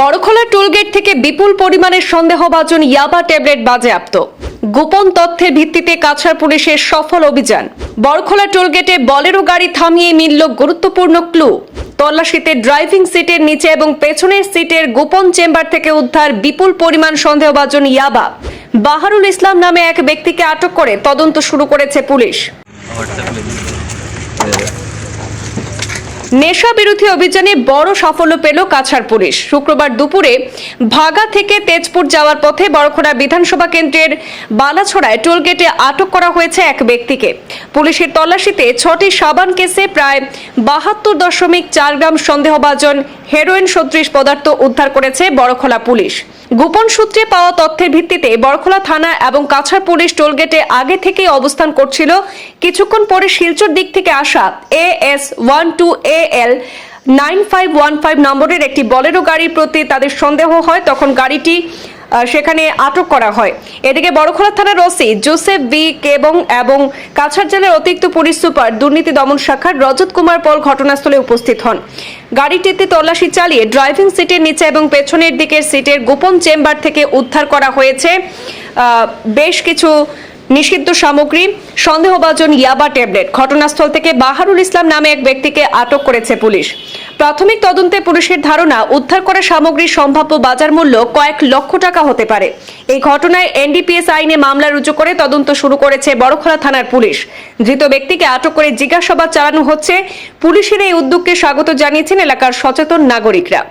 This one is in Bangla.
বড়খোলা টোলগেট থেকে বিপুল পরিমাণের সন্দেহভাজন ইয়াবা ট্যাবলেট বাজেয়াপ্ত। গোপন তথ্যের ভিত্তিতে কাছাড় পুলিশের সফল অভিযান। বড়খোলা টোলগেটে বলেরো গাড়ি থামিয়ে মিলল গুরুত্বপূর্ণ ক্লু। তল্লাশিতে ড্রাইভিং সিটের নিচে এবং পেছনের সিটের গোপন চেম্বার থেকে উদ্ধার বিপুল পরিমাণ সন্দেহভাজন ইয়াবা। বাহারুল ইসলাম নামে এক ব্যক্তিকে আটক করে তদন্ত শুরু করেছে পুলিশ। নেশা বিরোধী অভিযানে বড় সাফল্য পেল কাছাড় পুলিশ। শুক্রবার দুপুরে ভাগা থেকে তেজপুর যাওয়ার পথে বড়খোড়া বিধানসভা কেন্দ্রের বালাছড়ায় টোলগেটে আটক করা হয়েছে এক ব্যক্তিকে। পুলিশের তল্লাশিতে ছটি সাবান কেসে প্রায় বাহাত্তর দশমিক চার গ্রাম সন্দেহভাজন হেরোইন সদৃশ পদার্থ উদ্ধার করেছে বড়খোলা পুলিশ। গোপন সূত্রে পাওয়া তথ্যের ভিত্তিতে বড়খোলা থানা এবং কাছাড় পুলিশ টোলগেটে আগে থেকেই অবস্থান করছিল। কিছুক্ষণ পরে শিলচর দিক থেকে আসা A S one two A L nine five one five নম্বরের একটি বলেরো গাড়ির প্রতি তাদের সন্দেহ হয়। তখন গাড়িটি সেখানে আটক করা হয়। এদিকে বড়খোলা থানার ওসি জোসেফ বি কেবং এবং কাছাড় জেলার অতিরিক্ত পুলিশ সুপার দুর্নীতি দমন শাখার রজত কুমার পল ঘটনাস্থলে উপস্থিত হন। গাড়িটিতে তল্লাশি চালিয়ে ড্রাইভিং সিটের নিচে এবং পেছনের দিকের সিটের গোপন চেম্বার থেকে উদ্ধার করা হয়েছে। বেশ কিছু নিষিদ্ধ সামগ্রী, সন্দেহভাজন ইয়াবা ট্যাবলেট, ঘটনাস্থল থেকে বাহারুল ইসলাম নামে এক ব্যক্তিকে আটক করেছে পুলিশ। প্রাথমিক তদন্তে পুলিশের ধারণা, উদ্ধার করা সামগ্রীর সম্ভাব্য বাজার মূল্য কয়েক লক্ষ টাকা হতে পারে। এই ঘটনায় এনডিপিএস আইনে মামলা রুজু করে তদন্ত শুরু করেছে বড়খোলা থানার পুলিশ। ধৃত ব্যক্তিকে আটক করে জিজ্ঞাসাবাদ চালানো হচ্ছে। পুলিশের এই উদ্যোগকে স্বাগত জানিয়েছেন এলাকার সচেতন নাগরিকরা।